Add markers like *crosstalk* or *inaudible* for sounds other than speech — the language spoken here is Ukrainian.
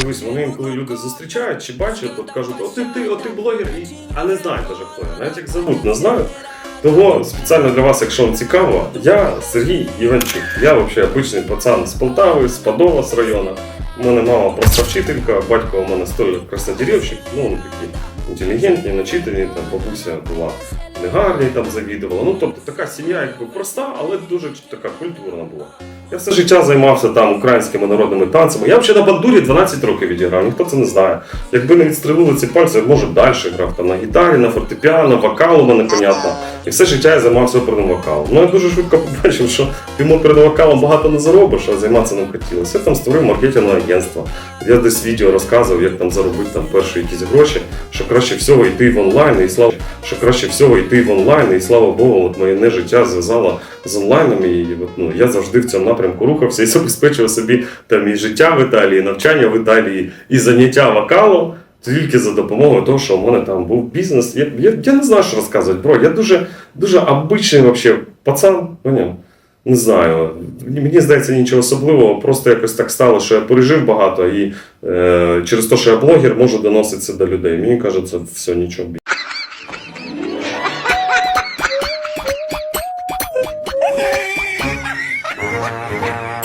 Дивись, вони інколи люди зустрічають чи бачать, от кажуть, о ти ти, о ти блогер, і... а не знають даже хто я. Навіть як зовут, не знають. Того спеціально для вас, якщо вам цікаво, я Сергій Іванчук. Я взагалі обичний пацан з Полтави, з Подола з району. У мене мама просто вчителька, батько у мене стоїть краснодеревщик, ну вони такі інтелігентні, начитані, там бабуся була негарні, там завідувала. Ну тобто така сім'я якби проста, але дуже така культурна була. Я все життя займався там українськими народними танцями. Я взагалі на бандурі 12 років відіграв, ніхто це не знає. Якби не відстрелили ці пальці, я може далі грав там на гітарі, на фортепіано, вокал у мене, понятно. І все життя я займався оперним вокалом. Ну я дуже швидко побачив, що тим оперним вокалом багато не заробиш, а займатися ним хотілося. Я там створив маркетингове агентство. Я десь відео розказував, як там заробити там перші якісь гроші, що краще всього йти в онлайн і слава, що краще всього йти в онлайн, і слава Богу, от моє життя зв'язало з онлайном, і от, ну, я завжди в цьому напрямку рухався і *laughs* забезпечував собі там і життя в Італії, і навчання в Італії, і заняття вокалом. Тільки за допомогою того, що у мене там був бізнес. Я, я, я не знаю, що розказувати, бро. Я дуже, дуже обичний вообще пацан, поняв? Не знаю. Мені здається, нічого особливого. Просто якось так стало, що я пережив багато і е, через те, що я блогер, можу доносити це до людей. Мені кажеться, все, нічого більше. Yeah.